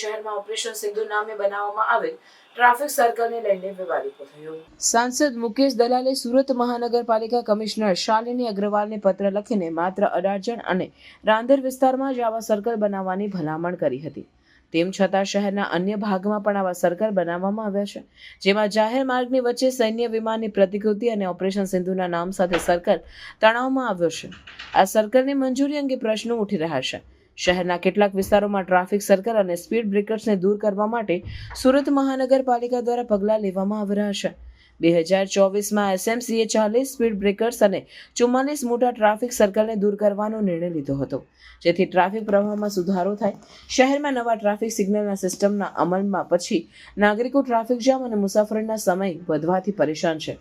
શહેરમાં ઓપરેશન સિંધુ નામે બનાવવામાં આવેલ ટ્રાફિક સર્કલને લઈને વિવાદ ઊભો થયો. સાંસદ મુકેશ દલાલે સુરત મહાનગરપાલિકા કમિશનર શાલિની અગ્રવાલને પત્ર લખીને માત્ર અડાજણ અને રાંદેર વિસ્તારમાં જ આવા સર્કલ બનાવવાની ભલામણ કરી હતી. તેમ છતાં શહેરના અન્ય ભાગમાં પણ આવા સર્કલ બનાવવામાં આવ્યા છે, જેમાં જાહેર માર્ગની વચ્ચે સૈન્ય વિમાનની પ્રતિકૃતિ અને ઓપરેશન સિંધુના નામ સાથે સર્કલ તણાવમાં આવ્યો છે. આ સર્કલની મંજૂરી અંગે પ્રશ્નો ઉઠી રહ્યા છે. શહેરના કેટલાક વિસ્તારોમાં ટ્રાફિક સર્કલ અને સ્પીડ બ્રેકર્સને દૂર કરવા માટે સુરત મહાનગરપાલિકા દ્વારા પગલાં લેવામાં આવી રહ્યા છે. બે હજાર ચોવીસમાં એસએમસીએ ચાલીસ સ્પીડ બ્રેકર્સ અને ચુમ્માલીસ મોટા ટ્રાફિક સર્કલને દૂર કરવાનો નિર્ણય લીધો હતો. જેથી ટ્રાફિક પ્રવાહમાં સુધારો થાય. શહેરમાં નવા ટ્રાફિક સિગ્નલના સિસ્ટમના અમલમાં પછી નાગરિકો ટ્રાફિક જામ અને મુસાફરીના સમય વધવાથી પરેશાન છે.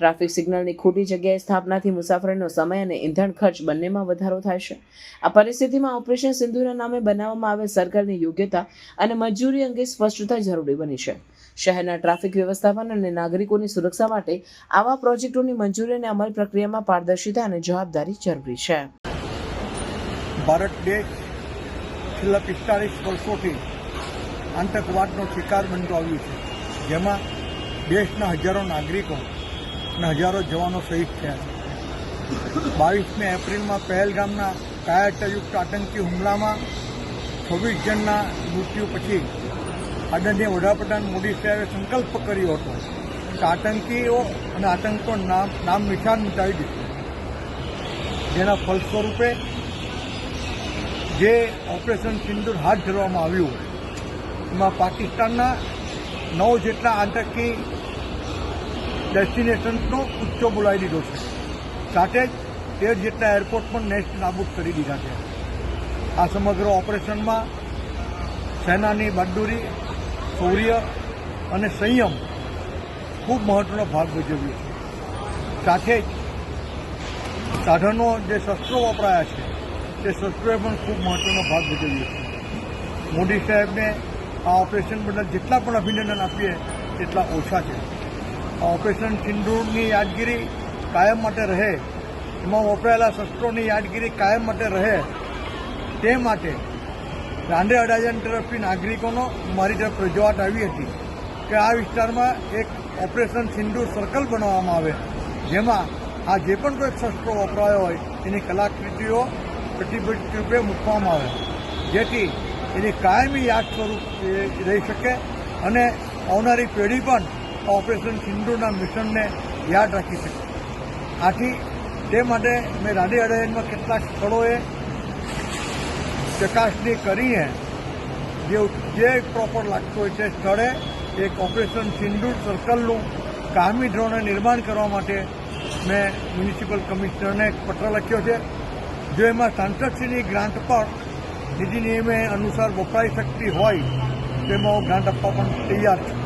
ટ્રાફિક સિગ્નલની ખોટી જગ્યાએ સ્થાપનાથી મુસાફરીનો સમય અને ઇંધણ ખર્ચ બંનેમાં વધારો છે. આ પરિસ્થિતિમાં ઓપરેશન સિંધુના નામે બનાવવામાં આવેલ સરકારની યોગ્યતા અને મંજૂરી અંગે સ્પષ્ટતા જરૂરી બની છે. શહેરના ટ્રાફિક વ્યવસ્થાપન અને નાગરિકોની સુરક્ષા માટે આવા પ્રોજેક્ટોની મંજૂરી અને અમલ પ્રક્રિયામાં પારદર્શિતા અને જવાબદારી જરૂરી છે. ભારત દેશ છેલ્લા પિસ્તાળીસ વર્ષોથી આતંકવાદનો શિકાર બનતો આવ્યું છે, જેમાં દેશના હજારો નાગરિકો અને હજારો જવાનો શહીદ થયા બાવીસમી એપ્રિલમાં પહેલગામના કાયટયુક્ત આતંકી હુમલામાં છવ્વીસ જણના મૃત્યુ પછી આદરણીય વડાપ્રધાન મોદી સાહેબે સંકલ્પ કર્યો હતો કે આતંકીઓ અને આતંકો નામ નામ નિશાન મિટાવી દીધું જેના ફલસ્વરૂપે જે ઓપરેશન સિંદુર હાથ ધરવામાં આવ્યું એમાં પાકિસ્તાનના નવ જેટલા આતંકી ડેસ્ટિનેશન્સનો ઉચ્ચો બોલાવી દીધો છે. સાથે જ તેર જેટલા એરપોર્ટ પણ નેસ્ટ નાબૂદ કરી દીધા છે. આ સમગ્ર ઓપરેશનમાં સેનાની બહાદુરી, શૌર્ય અને સંયમ ખૂબ મહત્વનો ભાગ ભજવ્યો છે. સાથે જ સાધનો જે શસ્ત્રો વપરાયા છે, તે શસ્ત્રોએ પણ ખૂબ મહત્વનો ભાગ ભજવ્યો છે. મોદી સાહેબને આ ઓપરેશન બદલ જેટલા પણ અભિનંદન આપીએ, તેટલા ઓછા છે. ઓપરેશન સિંદૂરની યાદગીરી કાયમ માટે રહે, એમાં વપરાયેલા શસ્ત્રોની યાદગીરી કાયમ માટે રહે, તે માટે રાંડે અડાજન તરફથી નાગરિકોનો મારી તરફ રજૂઆત આવી હતી કે આ વિસ્તારમાં એક ઓપરેશન સિંધુ સર્કલ બનાવવામાં આવે, જેમાં આ જે પણ કોઈ શસ્ત્રો વપરાયો હોય, એની કલાકૃતિઓ પ્રતિબંધિત રૂપે મૂકવામાં આવે, જેથી એની કાયમી યાદ સ્વરૂપ રહી શકે અને આવનારી પેઢી પણ ઓપરેશન સિંધુના મિશનને યાદ રાખી શકે આથી તે માટે મેં રાડી અડાયનમાં કેટલાક સ્થળોએ ચકાસણી કરીને જે જે પ્રોપર લાગતું હોય તે સ્થળે એક ઓપરેશન સિંધુર સર્કલનું કામી ધોરણે નિર્માણ કરવા માટે મેં મ્યુનિસિપલ કમિશનરને પત્ર લખ્યો છે. જો એમાં સાંસદશ્રીની ગ્રાન્ટ પણ નીતિ નિયમે અનુસાર વપરાઈ શકતી હોય, તેમાં હું ગ્રાન્ટ આપવા પણ તૈયાર છું.